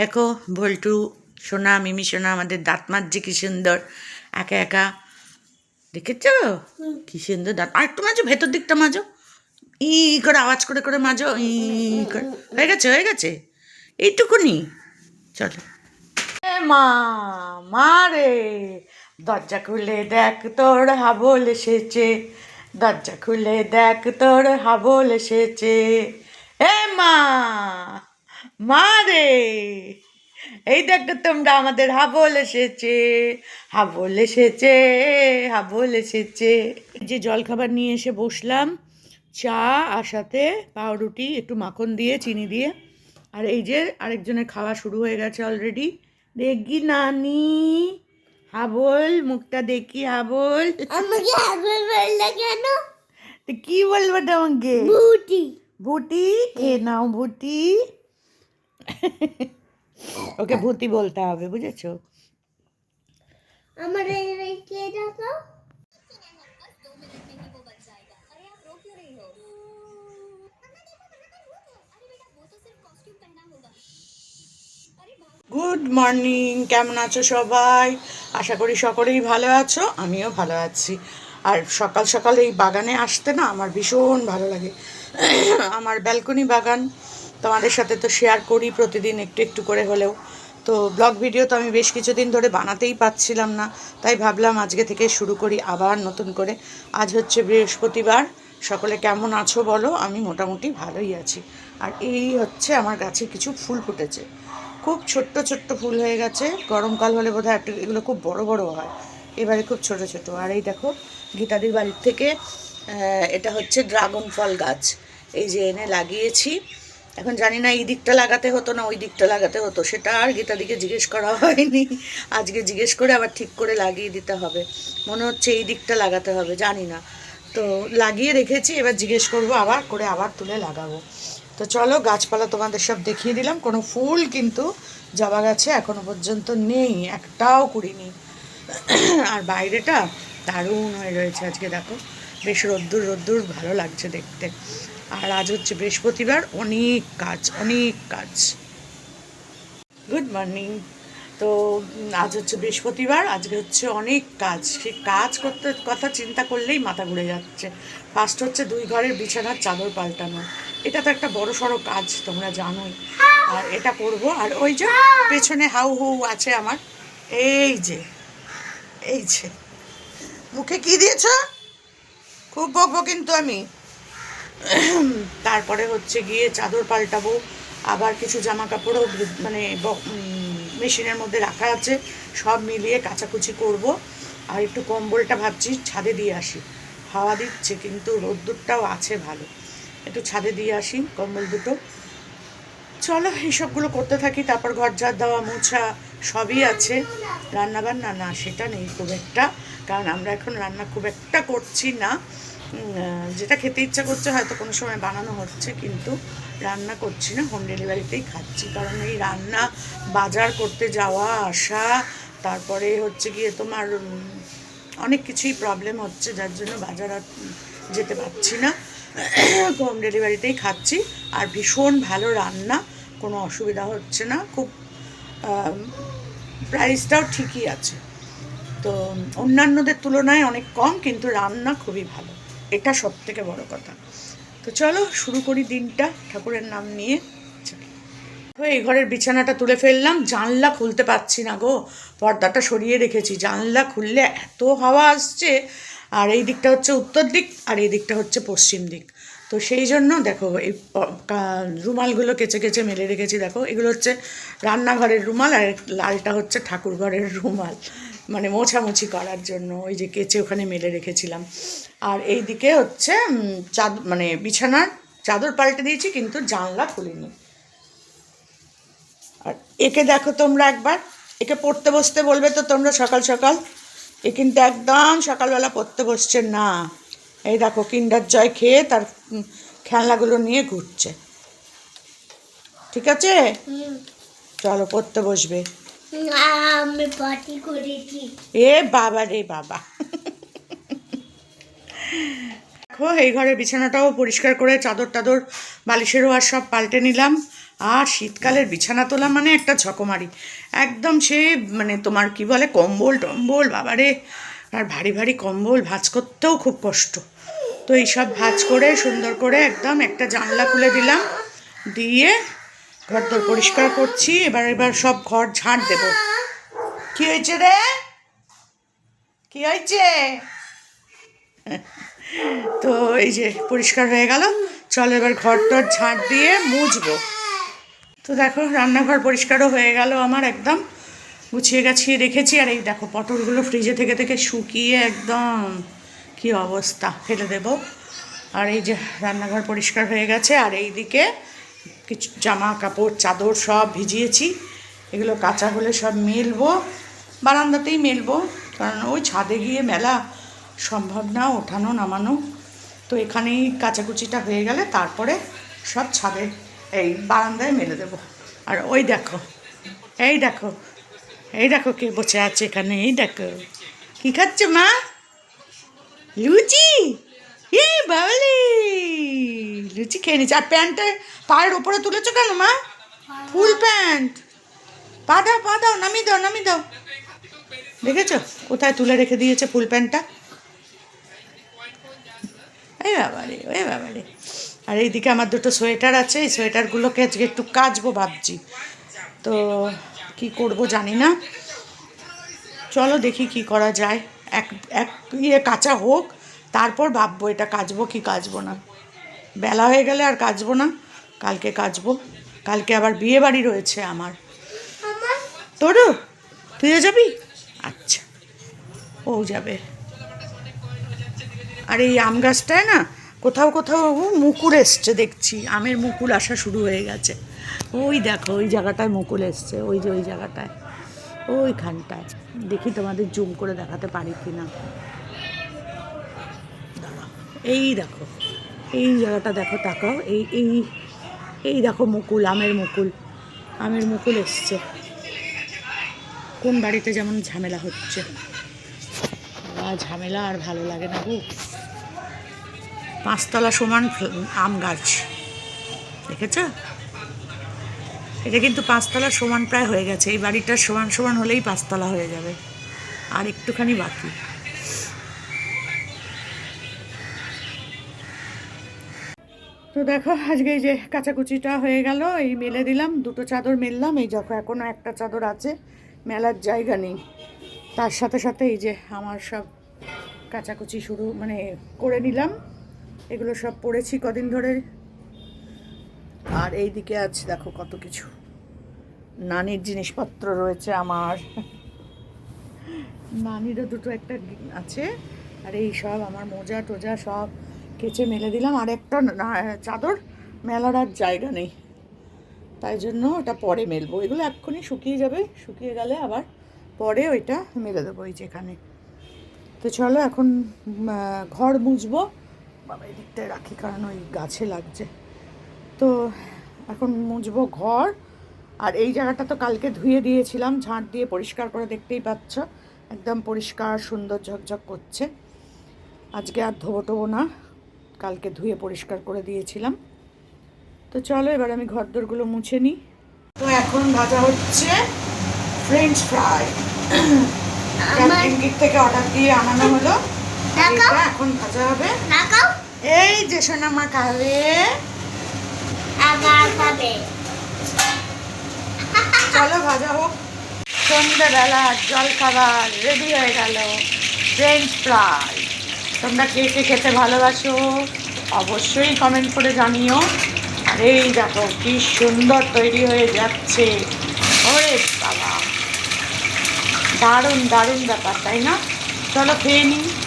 দেখো ভল্টু সোনা মিমি সোনা আমাদের দাঁত মাজছে কি সুন্দর। একা একা। দেখেছ? কি সুন্দর দাঁত। আর একটু মাজো ভেতর দিকটা মাজো। ই করে আওয়াজ করে করে মাজো ই করে। হয়ে গেছে হয়ে গেছে। এইটুকুনি। চলো। এ মা মা রে। দরজা খুলে দেখ তোর হাবল এসেছে। দরজা খুলে দেখ তোর হাবল এসেছে। এ মা। মা রে এই দেখো তোমরা আমাদের হাবল এসেছে হাবল এসেছে হাবল এসেছে। যে জলখাবার নিয়ে এসে বসলাম চা আর সাথে পাউরুটি একটু মাখন দিয়ে চিনি দিয়ে। আর এই যে আরেকজনের খাওয়া শুরু হয়ে গেছে অলরেডি দেখি নানি হাবল মুখটা দেখি হাবল। আমাকে আগে বললে কেন? তো কি বলব তোমাকে? বুটি ভুটি? খেয়ে নাও ভুটি। ওকে ভূতি বলতে হবে বুঝেছ? আমার এই কে দেখো গুড মর্নিং কেমন আছো সবাই? আশা করি সকলেই ভালো আছো আমিও ভালো আছি। আর সকাল সকাল এই বাগানে আসতে না আমার ভীষণ ভালো লাগে। আমার ব্যালকনি বাগান তোমাদের সাথে তো শেয়ার করি প্রতিদিন একটু একটু করে হলেও। তো ব্লগ ভিডিও তো আমি বেশ কিছুদিন ধরে বানাতেই পারছিলাম না, তাই ভাবলাম আজকে থেকে শুরু করি আবার নতুন করে। আজ হচ্ছে বৃহস্পতিবার, সকলে কেমন আছো বলো? আমি মোটামুটি ভালোই আছি। আর এই হচ্ছে আমার গাছে কিছু ফুল ফুটেছে। খুব ছোট্ট ছোট্ট ফুল হয়ে গেছে, গরমকাল হলে বোধহয় একটু এগুলো খুব বড় বড় হয়। এবারে খুব ছোট ছোট। আর এই দেখো, গীতাদির বাড়ির থেকে এটা হচ্ছে ড্রাগন ফল গাছ। এই যে এনে লাগিয়েছি। এখন জানি না এই দিকটা লাগাতে হতো না ওই দিকটা লাগাতে হতো। সেটা আর গীতাদিকে জিজ্ঞেস করা হয়নি। আজকে জিজ্ঞেস করে আবার ঠিক করে লাগিয়ে দিতে হবে। মনে হচ্ছে এই দিকটা লাগাতে হবে, জানি না। তো লাগিয়ে রেখেছি, এবার জিজ্ঞেস করব আবার, করে আবার তুলে লাগাবো। তো চলো, গাছপালা তোমাদের সব দেখিয়ে দিলাম। কোনো ফুল কিন্তু জবা গাছে এখনও পর্যন্ত নেই, একটাও করিনি আর বাইরেটা দারুণ হয়ে রয়েছে আজকে, দেখো। বেশ রোদ্দুর রোদ্দুর, ভালো লাগছে দেখতে। আর আজ হচ্ছে বৃহস্পতিবার, অনেক কাজ অনেক কাজ। গুড মর্নিং তো আজ হচ্ছে বৃহস্পতিবার, আজকে হচ্ছে অনেক কাজ। সেই কাজ করতে, কথা চিন্তা করলেই মাথা ঘুরে যাচ্ছে। ফার্স্ট হচ্ছে দুই ঘরের বিছানার চাদর পাল্টানো। এটা তো একটা বড় সড়ো কাজ, তোমরা জানোই। আর এটা করব, আর ওই যে পেছনে হাউ হু আছে আমার। এই যে এই যে। মুখে কি দিয়েছ? খুব বকবো কিন্তু আমি। তারপরে হচ্ছে গিয়ে চাদর পাল্টাবো, আবার কিছু জামা কাপড়ও মানে মেশিনের মধ্যে রাখা আছে, সব মিলিয়ে কাচাকুচি করব। আর একটু কম্বলটা ভাবছি, ছাদে দিয়ে আসি। হাওয়া দিচ্ছে কিন্তু রোদ্দুরটাও আছে ভালো। একটু ছাদে দিয়ে আসি, কম্বল দুটো। চলো, এইসবগুলো করতে থাকি, তারপর ঘর ঝাড় দেওয়া মোছা সবই আছে। রান্না বান্না না, সেটা নেই খুব একটা। কারণ আমরা এখন রান্না খুব একটা করছি না। যেটা খেতে ইচ্ছা করছে হয়তো কোনো সময় বানানো হচ্ছে, কিন্তু রান্না করছি না হোম ডেলিভারিতেই খাচ্ছি। কারণ এই রান্না, বাজার করতে যাওয়া, আসা, তারপরে হচ্ছে গিয়ে তোমার অনেক কিছুই প্রবলেম হচ্ছে, যার জন্য বাজার আর যেতে পারছি না। হোম ডেলিভারিতেই খাচ্ছি। আর ভীষণ ভালো রান্না, কোনো অসুবিধা হচ্ছে না। খুব প্রাইসটাও ঠিকই আছে। তো অন্যান্যদের তুলনায় অনেক কম, কিন্তু রান্না খুবই ভালো। এটা সব থেকে বড় কথা। তো চলো, শুরু করি দিনটা ঠাকুরের নাম নিয়ে। এই ঘরের বিছানাটা তুলে ফেললাম, জানলা খুলতে পারছি না গো। পর্দাটা সরিয়ে রেখেছি, জানলা খুললে এত হাওয়া আসছে। আর এই দিকটা হচ্ছে উত্তর দিক, আর এই দিকটা হচ্ছে পশ্চিম দিক। তো সেই জন্য দেখো, এই রুমালগুলো কেচে কেচে মেলে রেখেছি। দেখো, এগুলো হচ্ছে রান্নাঘরের রুমাল, আর লালটা হচ্ছে ঠাকুর ঘরের রুমাল। মানে মোছামুছি করার জন্য ওই যে কেচে ওখানে মেলে রেখেছিলাম। আর এই দিকে হচ্ছে চাদ মানে বিছানার চাদর পাল্টে দিয়েছি কিন্তু জানলা খুলিনি। আর একে দেখো তোমরা একবার একে পড়তে বসতে বলবে তো তোমরা সকাল সকাল। এ কিন্তু একদম সকালবেলা পড়তে বসছে না। এই দেখো কিন্ডার জয় খেয়ে তার খেলনাগুলো নিয়ে ঘুরছে। ঠিক আছে? চলো পড়তে বসবে। আমি পার্টি করেছি। এ বাবা রে বাবা। দেখো, এই ঘরের বিছানাটাও পরিষ্কার করে চাদর টাদর, বালিশেরও আর সব পাল্টে নিলাম। আর শীতকালের বিছানা তোলা মানে একটা ঝকমারি। একদম সে মানে তোমার কি বলে, কম্বল টম্বল বাবারে আর ভারী ভারী কম্বল ভাঁজ করতেও খুব কষ্ট। তো এইসব ভাঁজ করে সুন্দর করে একদম একটা জানলা খুলে দিলাম। দিয়ে ঘর দর পরিষ্কার করছি, এবার এবার সব ঘর ঝাঁট দেবো। কি হয়েছে রে? কি হয়েছে? তো এই যে পরিষ্কার হয়ে গেল, চলো এবার ঘর টর ঝাঁট দিয়ে মুছবো। তো দেখো, রান্নাঘর পরিষ্কারও হয়ে গেল আমার একদম। গুছিয়ে গাছিয়ে রেখেছি, আর এই দেখো পটলগুলো ফ্রিজে থেকে থেকে শুকিয়ে একদম কি অবস্থা, ফেলে দেব। আর এই যে রান্নাঘর পরিষ্কার হয়ে গেছে, আর এই দিকে কিছু জামা কাপড়, চাদর সব ভিজিয়েছি। এগুলো কাঁচা হলে সব মেলবো, বারান্দাতেই মেলবো, কারণ ওই ছাদে গিয়ে মেলা সম্ভব না, ওঠানো, নামানো। তো এখানেই কাচাকুচিটা হয়ে গেলে তারপরে সব ছাদে এই বারান্দায় মেলে দেবো। আর ওই দেখো, এই দেখো এই দেখো কে বসে আছে এখানে, এই দেখো। কি খাচ্ছে মা? লুচি? লুচি খেয়ে নিচ্ছে আর প্যান্টটা পায়ের ওপরে তুলেছো কেন, মা? Full pant. পা দাও পা দাও নামিয়ে দাও নামিয়ে দাও। দেখেছ? কোথায় তুলে রেখে দিয়েছে ফুল প্যান্টটা? এই বাবারে ওই বাবারে। আর এইদিকে আমার দুটো সোয়েটার আছে, এই সোয়েটারগুলোকে আজকে একটু কাচবো ভাবছি। তো কি করব জানি না। চলো দেখি কি করা যায়। এক এক ইয়ে কাঁচা হোক, তারপর ভাববো এটা কাচবো কি কাচবো না। বেলা হয়ে গেলে আর কাচবো না। কালকে কাচবো। কালকে আবার বিয়ে বাড়ি রয়েছে আমার। তোরও? তুইও যাবি? আচ্ছা। ও যাবে। আর এই আম গাছটায় না কোথাও কোথাও মুকুল এসছে দেখছি। আমের মুকুল আসা শুরু হয়ে গেছে। ওই দেখো ওই জায়গাটায় মুকুল এসছে। ওই যে ওই জায়গাটায়। ওইখানটায়। দেখি তোমাদের জুম করে দেখাতে পারি কি না এই দেখো। এই জায়গাটা দেখো, তাকাও। এই এই এই দেখো মুকুল, আমের মুকুল। আমের মুকুল এসছে। কোন বাড়িতে যেমন ঝামেলা হচ্ছে। ঝামেলা আর ভালো লাগে না গো। পাঁচতলা সমান আম গাছ। দেখেছ? এটা কিন্তু পাঁচতলা সমান প্রায় হয়ে গেছে। এই বাড়িটার সমান সমান হলেই পাঁচতলা হয়ে যাবে। আর একটুখানি বাকি। তো দেখো, আজকে এই যে কাচাকুচিটা হয়ে গেল, এই মেলে দিলাম, দুটো চাদর মেললাম, এই দেখো এখনও একটা চাদর আছে, মেলার জায়গা নেই। তার সাথে সাথে এই যে আমার সব কাচাকুচি শুরু মানে করে নিলাম, এগুলো সব পড়েছি কদিন ধরে। আর এই দিকে আছে, দেখো কত কিছু। নানির জিনিসপত্র রয়েছে আমার। নানিরও দুটো একটা আছে, আর এই সব আমার মোজা টোজা সব কেচে মেলে দিলাম। আর একটা চাদর মেলার আর জায়গা নেই। তাই জন্য ওটা পরে মেলবো। এগুলো এক্ষুনি শুকিয়ে যাবে। শুকিয়ে গেলে আবার পরে ওইটা মেলে দেবো ওই যেখানে। তো চলো এখন ঘর মুছবো। বাবা, এদিকটায় রাখি কারণ ওই গাছে লাগছে। তো এখন মুছবো ঘর। আর এই জায়গাটা তো কালকে ধুয়ে দিয়েছিলাম। ঝাঁট দিয়ে পরিষ্কার করে দেখতেই পাচ্ছ। একদম পরিষ্কার, সুন্দর ঝকঝক করছে। আজকে আর ধোবো টোবো না। কালকে ধুয়ে পরিষ্কার করে দিয়েছিলাম। তো চলো এবার আমি ঘর ঘরদোরগুলো মুছে নিই। তো এখন ভাজা হচ্ছে ফ্রেঞ্চ ফ্রাই ব্লিঙ্কিট থেকে অর্ডার দিয়ে আনানো হলো। এটা এখন ভাজা হবে। এই যে খাবে। আবার খাবে। চলো ভাজা হোক। সন্ধ্যেবেলা জল খাবার রেডি হয়ে গেল। ফ্রেঞ্চ ফ্রাই তোমরা কে কে খেতে ভালোবাসো, অবশ্যই কমেন্ট করে জানিও। আর এই দেখো, কি সুন্দর তৈরি হয়ে যাচ্ছে। ওরে বাবা। দারুণ দারুণ ব্যাপার, তাই না? চলো খেয়ে নিই।